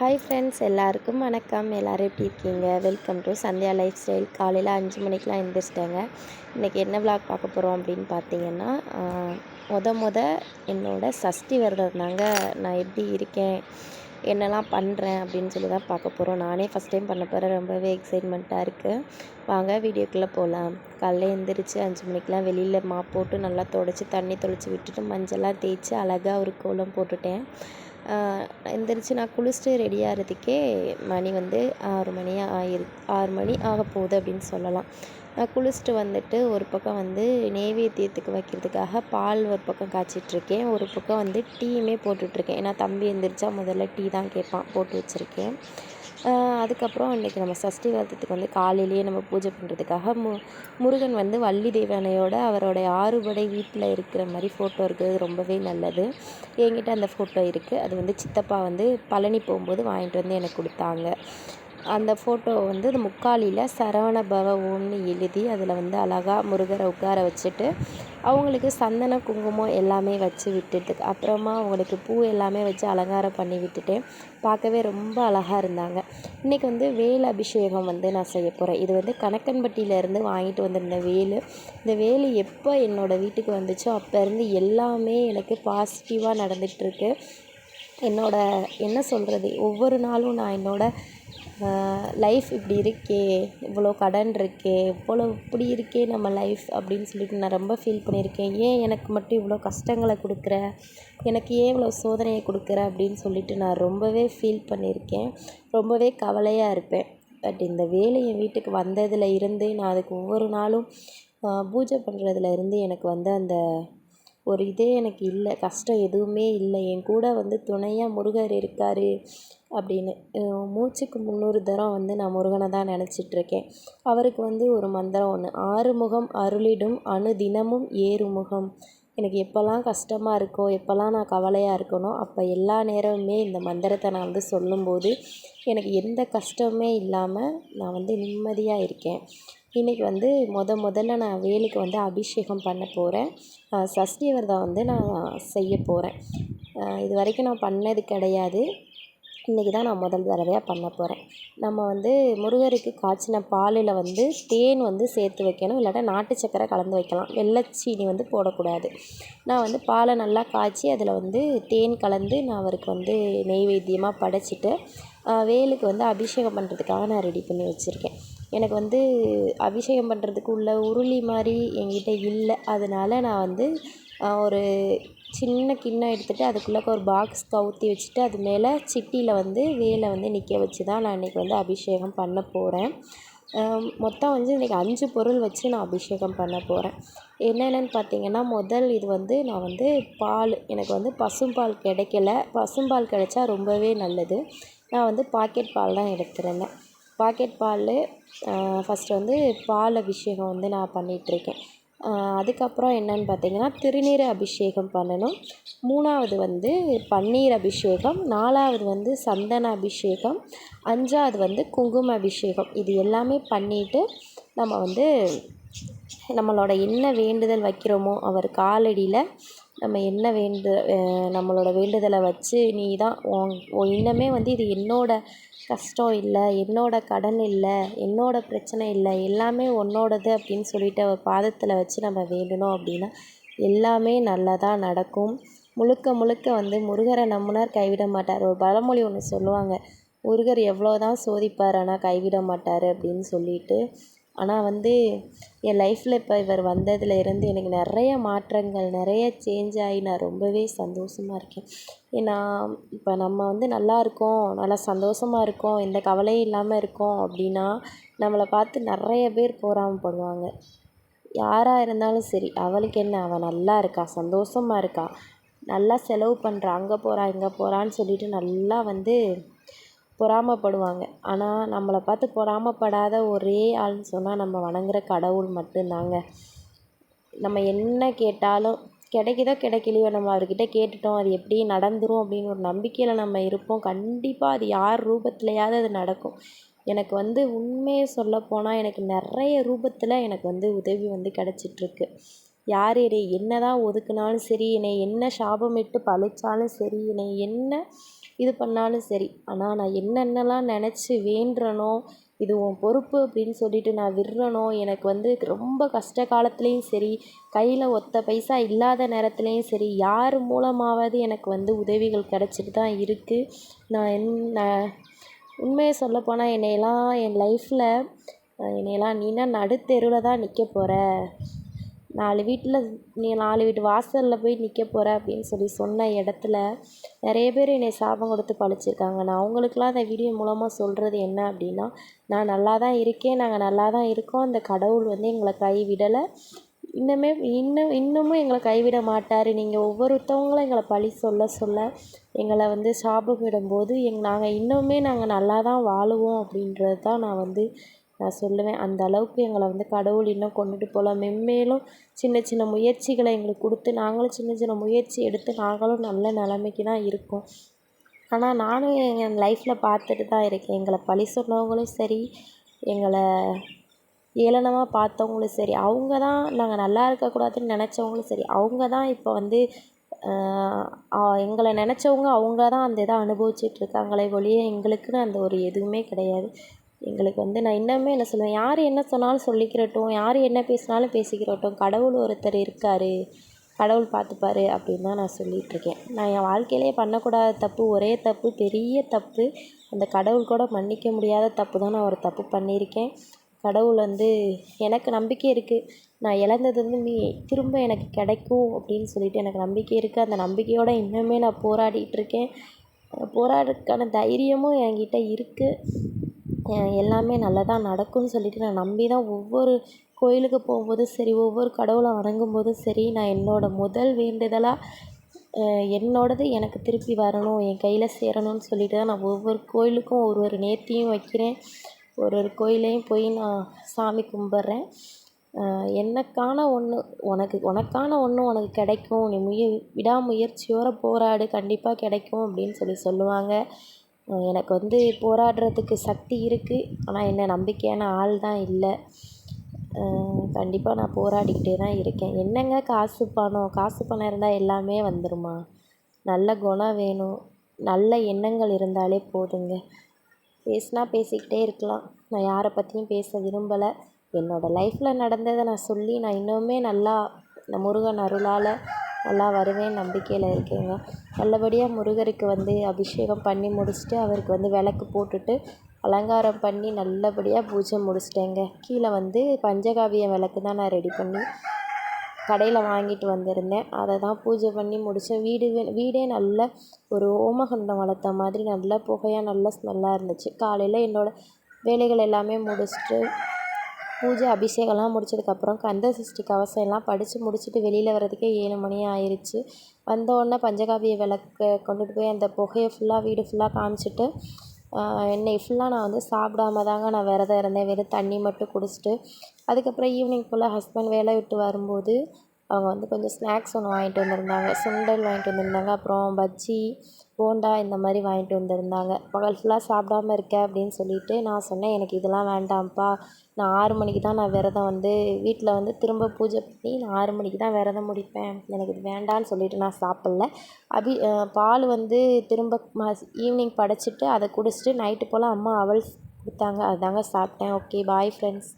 Hi friends எல்லாருக்கும் வணக்கம். எல்லோரும் எப்படி இருக்கீங்க? Welcome to Sandhya lifestyle காலையில் அஞ்சு மணிக்கெலாம் எழுந்திரிச்சிட்டேங்க இன்றைக்கி என்ன விளாக் பார்க்க போகிறோம் அப்படின்னு பார்த்தீங்கன்னா முத முத என்னோடய சஷ்டி விரதம் தாங்க நான் எப்படி இருக்கேன்? என்னெல்லாம் பண்ணுறேன் அப்படின்னு சொல்லி தான் பார்க்க போகிறோம் நானே ஃபஸ்ட் டைம் பண்ண போகிறேன் ரொம்பவே எக்ஸைட்மெண்ட்டாக இருக்குது வாங்க வீடியோக்குள்ளே போகலாம் காலைல எழுந்திரிச்சு அஞ்சு மணிக்கெலாம் வெளியில் மாப் போட்டு நல்லா தொடச்சி தண்ணி தொளிச்சு விட்டுட்டு மஞ்சள்லாம் தேய்ச்சி அழகாக ஒரு கோலம் போட்டுட்டேன். எந்திரிச்சு நான் குளிச்சுட்டு ரெடி ஆகிறதுக்கே மணி வந்து ஆறு மணி ஆயிரு ஆறு மணி ஆக போகுது அப்படின்னு சொல்லலாம். நான் குளிச்சுட்டு வந்துட்டு ஒரு பக்கம் வந்து நெய்வேத்தியத்துக்கு வைக்கிறதுக்காக பால் ஒரு பக்கம் காய்ச்சிட்ருக்கேன். ஒரு பக்கம் வந்து டீயுமே போட்டுட்ருக்கேன். ஏன்னா தம்பி எந்திரிச்சா முதல்ல டீ தான் கேட்பான் போட்டு வச்சுருக்கேன். அதுக்கப்புறம் இன்றைக்கி நம்ம சஷ்டி விரதத்துக்கு வந்து காலையிலேயே நம்ம பூஜை பண்ணுறதுக்காக மு முருகன் வந்து வள்ளி தேவனையோட அவரோடைய ஆறுபடை வீட்டில் இருக்கிற மாதிரி ஃபோட்டோ இருக்கிறது ரொம்பவே நல்லது. என்கிட்ட அந்த ஃபோட்டோ இருக்குது அது வந்து சித்தப்பா வந்து பழனி போகும்போது வாங்கிட்டு வந்து எனக்கு கொடுத்தாங்க. அந்த ஃபோட்டோ வந்து இந்த முக்காலியில் சரவண பவ ஓம்னு எழுதி அதில் வந்து அழகாக முருகரை உட்கார வச்சுட்டு அவங்களுக்கு சந்தன குங்குமம் எல்லாமே வச்சு விட்டுட்டு அப்புறமா அவங்களுக்கு பூ எல்லாமே வச்சு அலங்காரம் பண்ணி விட்டுட்டேன் பார்க்கவே ரொம்ப அழகாக இருந்தாங்க. இன்றைக்கி வந்து வேல் அபிஷேகம் வந்து நான் செய்ய போகிறேன் இது வந்து கணக்கன்பட்டியிலேருந்து வாங்கிட்டு வந்திருந்த வேல். இந்த வேல் எப்போ என்னோடய வீட்டுக்கு வந்துச்சோ அப்போருந்து எல்லாமே எனக்கு பாசிட்டிவாக நடந்துகிட்ருக்கு என்னோட என்ன சொல்கிறது ஒவ்வொரு நாளும் நான் என்னோடய லைஃப் இப்படி இருக்கே இவ்வளோ கடன் இருக்கே இவ்வளோ இப்படி இருக்கே நம்ம லைஃப் அப்படின்னு சொல்லிட்டு நான் ரொம்ப ஃபீல் பண்ணியிருக்கேன். ஏன் எனக்கு மட்டும் இவ்வளோ கஷ்டங்களை கொடுக்குற எனக்கு ஏன் இவ்வளோ சோதனையை கொடுக்குற அப்படின்னு சொல்லிட்டு நான் ரொம்பவே ஃபீல் பண்ணியிருக்கேன். ரொம்பவே கவலையாக இருப்பேன். பட் இந்த வேலை என் வீட்டுக்கு வந்ததில் இருந்து நான் அதுக்கு ஒவ்வொரு நாளும் பூஜை பண்ணுறதுல இருந்து எனக்கு வந்து அந்த ஒரு இதே எனக்கு இல்லை கஷ்டம் எதுவுமே இல்லை. என் கூட வந்து துணையாக முருகர் இருக்கார். அப்படின்னு. மூச்சுக்கு முந்நூறு தரம் வந்து நான் முருகனை தான் நினச்சிட்ருக்கேன். அவருக்கு வந்து ஒரு மந்திரம் ஒன்று ஆறுமுகம் அருளிடும் அனுதினமும் ஏறுமுகம். எனக்கு எப்போல்லாம் கஷ்டமாக இருக்கோ எப்போல்லாம் நான் கவலையாக இருக்கனோ அப்போ எல்லா நேரமுமே இந்த மந்திரத்தை நான் வந்து சொல்லும்போது எனக்கு எந்த கஷ்டமுமே இல்லாமல் நான் வந்து நிம்மதியாக இருக்கேன். இன்றைக்கி வந்து முத முதல்ல நான் வேலுக்கு வந்து அபிஷேகம் பண்ண போகிறேன் சஷ்டி விரதம் வந்து நான் செய்ய போகிறேன் இது வரைக்கும் நான் பண்ணது கிடையாது. இன்றைக்கி தான் நான் முதல் தடவையாக பண்ண போகிறேன் நம்ம வந்து முருகருக்கு காய்ச்சின பாலில் வந்து தேன் வந்து சேர்த்து வைக்கணும். இல்லாட்டா நாட்டு சக்கரை கலந்து வைக்கலாம். வெள்ளச்சீனி வந்து போடக்கூடாது. நான் வந்து பாலை நல்லா காய்ச்சி அதில் வந்து தேன் கலந்து நான் அவருக்கு வந்து நெய்வேத்தியமாக படைச்சிட்டு வேலுக்கு வந்து அபிஷேகம் பண்ணுறதுக்காக நான் ரெடி பண்ணி வச்சுருக்கேன். எனக்கு வந்து அபிஷேகம் பண்ணுறதுக்கு உள்ள உருளி மாதிரி என்கிட்ட இல்லை. அதனால் நான் வந்து ஒரு சின்ன கிண்ணம் எடுத்துகிட்டு அதுக்குள்ளே ஒரு பாக்ஸ் கவுத்தி வச்சுட்டு அது மேலே சிட்டியில் வந்து வேலை வந்து நிற்க வச்சு தான் நான் இன்றைக்கி வந்து அபிஷேகம் பண்ண போகிறேன். மொத்தம் வந்து இன்றைக்கி அஞ்சு பொருள் வச்சு நான் அபிஷேகம் பண்ண போகிறேன். என்னென்னு பார்த்தீங்கன்னா முதல் இது வந்து நான் வந்து பால் எனக்கு வந்து பசும்பால் கிடைக்கல. பசும்பால் கிடைச்சா ரொம்பவே நல்லது. நான் வந்து பாக்கெட் பால் தான் எடுத்திருந்தேன். பாக்கெட் பால் ஃபஸ்ட்டு வந்து பால் அபிஷேகம் வந்து நான் பண்ணிகிட்ருக்கேன் அதுக்கப்புறம் என்னென்னு பார்த்தீங்கன்னா திருநீர் அபிஷேகம் பண்ணணும். மூணாவது வந்து பன்னீர் அபிஷேகம் நாலாவது வந்து சந்தன அபிஷேகம் அஞ்சாவது வந்து குங்கும அபிஷேகம். இது எல்லாமே பண்ணிவிட்டு நம்ம வந்து நம்மளோட என்ன வேண்டுதல் வைக்கிறோமோ அவர் காலடியில் நம்ம என்ன வேண்டு நம்மளோட வேண்டுதலை வச்சு நீ தான் உன் இன்னமே வந்து இது என்னோடய கஷ்டம் இல்லை என்னோடய கடன் இல்லை என்னோடய பிரச்சனை இல்லை எல்லாமே உன்னோடது அப்படின்னு சொல்லிட்டு அவர் பாதத்தில் வச்சு நம்ம வேண்டினோம் அப்படின்னா எல்லாமே நல்லதாக நடக்கும். முழுக்க முழுக்க வந்து முருகரை நம்பினார் கைவிட மாட்டார். ஒரு பழமொழி ஒன்று சொல்லுவாங்க முருகர் எவ்வளோ தான் சோதிப்பார் ஆனால் கைவிட மாட்டார் அப்படின்னு சொல்லிட்டு ஆனால் வந்து என் லைஃப்பில் இப்போ இவர் வந்ததுலேருந்து எனக்கு நிறைய மாற்றங்கள் நிறைய சேஞ்ச் ஆகி நான் ரொம்பவே சந்தோஷமாக இருக்கேன். ஏன்னா இப்போ நம்ம வந்து நல்லா இருக்கோம் நல்லா சந்தோஷமாக இருக்கோம் எந்த கவலையும் இல்லாமல் இருக்கோம் அப்படின்னா நம்மளை பார்த்து நிறைய பேர் பொறாமைப்படுவாங்க யாராக இருந்தாலும் சரி அவளுக்கு என்ன? அவள் நல்லா இருக்கா? சந்தோஷமாக இருக்கா? நல்லா செலவு பண்ணுறா அங்கே போகிறா இங்கே போகிறான்னு சொல்லிட்டு நல்லா வந்து பொறாமைப்படுவாங்க. ஆனால் நம்மளை பார்த்து பொறாமைப்படாத ஒரே ஆள்னு சொன்னால் நம்ம வணங்குற கடவுள் மட்டும்தாங்க. நம்ம என்ன கேட்டாலும் கிடைக்குதோ கிடைக்கலையோ நம்ம அவர்கிட்ட கேட்டுட்டோம் அது எப்படி நடந்துடும் அப்படின்னு ஒரு நம்பிக்கையில் நம்ம இருப்போம். கண்டிப்பாக அது யார் ரூபத்துலையாவது அது நடக்கும். எனக்கு வந்து உண்மையை சொல்லப்போனால் எனக்கு நிறைய ரூபத்தில் எனக்கு வந்து உதவி வந்து கிடச்சிட்ருக்கு. யார் என்னை என்ன தான் ஒதுக்குனாலும் சரி என்னை என்ன சாபமிட்டு பழிச்சாலும் சரி என்னை என்ன இது பண்ணாலும் சரி. ஆனால் நான் என்னென்னலாம் நினச்சி வேண்டுறனோ இது உன் பொறுப்பு அப்படின்னு சொல்லிட்டு நான் விடுறனோ எனக்கு வந்து ரொம்ப கஷ்ட காலத்துலேயும் சரி கையில் ஒத்த பைசா இல்லாத நேரத்துலேயும் சரி யார் மூலமாவது எனக்கு வந்து உதவிகள் கிடச்சிட்டு தான் இருக்குது நான் என்ன உண்மையை சொல்லப்போனால் என்னையெல்லாம் என் லைஃப்பில் என்னையெல்லாம் நீனா நடுத்தெருவில் தான் நிற்க போகிற நாலு வீட்டில் நீ நாலு வீட்டு வாசலில் போய் நிற்க போகிற அப்படின்னு சொல்லி சொன்ன இடத்துல நிறைய பேர் என்னை சாபம் கொடுத்து பழிச்சிருக்காங்க. நான் அவங்களுக்குலாம் அந்த வீடியோ மூலமாக சொல்கிறது என்ன அப்படின்னா நான் நல்லா தான் இருக்கேன் நாங்கள் நல்லா தான் இருக்கோம். அந்த கடவுள் வந்து எங்களை கைவிடலை. இன்னுமே இன்னும் இன்னமும் எங்களை கைவிட மாட்டார். நீங்கள் ஒவ்வொருத்தவங்களும் எங்களை பழி சொல்ல சொல்ல எங்களை வந்து சாபம் விடும்போது எங் நாங்கள் இன்னுமே நாங்கள் நல்லா தான் வாழுவோம் அப்படின்றது தான் நான் வந்து நான் சொல்லுவேன். அந்த அளவுக்கு எங்களை வந்து கடவுள் இன்னும் கொண்டுட்டு போகலாம் மென்மேலும் சின்ன சின்ன முயற்சிகளை எங்களுக்கு கொடுத்து நாங்களும் சின்ன சின்ன முயற்சி எடுத்து நாங்களும் நல்ல நிலமைக்கு தான் இருக்கோம். ஆனால் நானும் என் லைஃப்பில் பார்த்துட்டு தான் இருக்கேன். எங்களை பழி சொன்னவங்களும் சரி எங்களை ஏளனமாக பார்த்தவங்களும் சரி அவங்க தான் நாங்கள் நல்லா இருக்கக்கூடாதுன்னு நினச்சவங்களும் சரி அவங்க தான் இப்போ வந்து எங்களை நினச்சவங்க அவங்க தான் அந்த இதை அனுபவிச்சிட்ருக்காங்களே ஒழிய எங்களுக்குன்னு அந்த ஒரு எதுவுமே கிடையாது. எங்களுக்கு வந்து நான் இன்னுமே என்ன சொல்லுவேன் யார் என்ன சொன்னாலும் சொல்லிக்கிறட்டும் யார் என்ன பேசினாலும் பேசிக்கிறட்டும் கடவுள் ஒருத்தர் இருக்கார் கடவுள் பார்த்துப்பாரு அப்படின்னு தான் நான் சொல்லிகிட்ருக்கேன் நான் என் வாழ்க்கையிலே பண்ணக்கூடாத தப்பு ஒரே தப்பு பெரிய தப்பு அந்த கடவுள் கூட மன்னிக்க முடியாத தப்பு தான் நான் ஒரு தப்பு பண்ணியிருக்கேன். கடவுள் வந்து எனக்கு நம்பிக்கை இருக்குது நான் இழந்தது வந்து மீ திரும்ப எனக்கு கிடைக்கும் அப்படின்னு சொல்லிட்டு எனக்கு நம்பிக்கை இருக்குது அந்த நம்பிக்கையோடு இன்னுமே நான் போராடிகிட்ருக்கேன் போராடுறதுக்கான தைரியமும் என்கிட்ட இருக்குது எல்லாமே நல்லதாக நடக்கும்னு சொல்லிட்டு நான் நம்பி தான் ஒவ்வொரு கோயிலுக்கு போகும்போதும் சரி ஒவ்வொரு கடவுளை வணங்கும்போதும் சரி நான் என்னோடய முதல் வேண்டுதலாக என்னோடது எனக்கு திருப்பி வரணும் என் கையில் சேரணும்னு சொல்லிட்டு தான் நான் ஒவ்வொரு கோயிலுக்கும் ஒரு ஒரு நேர்த்தியும் வைக்கிறேன். ஒரு ஒரு கோயிலையும் போய் நான் சாமி கும்பிட்றேன். எனக்கான ஒன்று உனக்கு உனக்கான ஒன்று உனக்கு கிடைக்கும். நீ முய விடாமுயற்சியோடு போராடு கண்டிப்பாக கிடைக்கும் அப்படின்னு சொல்லி சொல்லுவாங்க. எனக்கு வந்து போராடுறதுக்கு சக்தி இருக்குது ஆனால் என்ன நம்பிக்கையான ஆள் தான் இல்லை. கண்டிப்பாக நான் போராடிக்கிட்டே தான் இருக்கேன். என்னங்க காசு பணம்? காசு பணம் இருந்தால் எல்லாமே வந்துடுமா நல்ல குணம் வேணும். நல்ல எண்ணங்கள் இருந்தாலே போதுங்க. பேசினா பேசிக்கிட்டே இருக்கலாம். நான் யாரை பற்றியும் பேச விரும்பலை. என்னோடய லைஃப்பில் நடந்ததை நான் சொல்லி நான் இன்னுமே நல்லா இந்த முருகன் அருளால் நல்லா வருவேன் நம்பிக்கையில் இருக்கேங்க. நல்லபடியாக முருகருக்கு வந்து அபிஷேகம் பண்ணி முடிச்சுட்டு அவருக்கு வந்து விளக்கு போட்டுட்டு அலங்காரம் பண்ணி நல்லபடியாக பூஜை முடிச்சிட்டேங்க. கீழே வந்து பஞ்சகாவிய விளக்கு தான் நான் ரெடி பண்ணி கடையில் வாங்கிட்டு வந்திருந்தேன். அதை தான் பூஜை பண்ணி முடித்தேன் வீடு வீடே நல்ல ஒரு ஓமகண்டம் வளர்த்த மாதிரி நல்ல புகையாக நல்ல ஸ்மெல்லாக இருந்துச்சு. காலையில் என்னோடய வேலைகள் எல்லாமே முடிச்சுட்டு பூஜை அபிஷேகம்லாம் முடிச்சதுக்கப்புறம் கந்த சஷ்டி கவசம் எல்லாம் படித்து முடிச்சுட்டு வெளியில் வர்றதுக்கே ஏழு மணி ஆயிடுச்சு வந்தோடனே பஞ்சகாவிய விளக்கு கொண்டுட்டு போய் அந்த புகையை ஃபுல்லாக வீடு ஃபுல்லாக காமிச்சிட்டு இன்னைக்கு ஃபுல்லாக நான் வந்து சாப்பிடாம தாங்க நான் விரதம் இருந்தேன். வெறும் தண்ணி மட்டும் குடிச்சிட்டு அதுக்கப்புறம் ஈவினிங் போல் ஹஸ்பண்ட் வேலை விட்டு வரும்போது அவங்க வந்து கொஞ்சம் ஸ்நாக்ஸ் ஒன்று வாங்கிட்டு வந்திருந்தாங்க. சுண்டல் வாங்கிட்டு வந்திருந்தாங்க. அப்புறம் பஜ்ஜி போண்டா இந்த மாதிரி வாங்கிட்டு வந்திருந்தாங்க. பகல் ஃபுல்லாக சாப்பிடாம இருக்க அப்படின்னு சொல்லிட்டு நான் சொன்னேன். எனக்கு இதெல்லாம் வேண்டாம்ப்பா. நான் ஆறு மணிக்கு தான் நான் விரதம் வந்து வீட்டில் வந்து திரும்ப பூஜை பண்ணி நான் ஆறு மணிக்கு தான் விரதம் முடிப்பேன். எனக்கு இது வேண்டான்னு சொல்லிட்டு நான் சாப்பிட்ல. அபி பால் வந்து திரும்ப ஈவினிங் படைச்சிட்டு அதை குடிச்சிட்டு நைட்டு போல் அம்மா அவல் கொடுத்தாங்க. அதுதாங்க சாப்பிட்டேன். Okay bye friends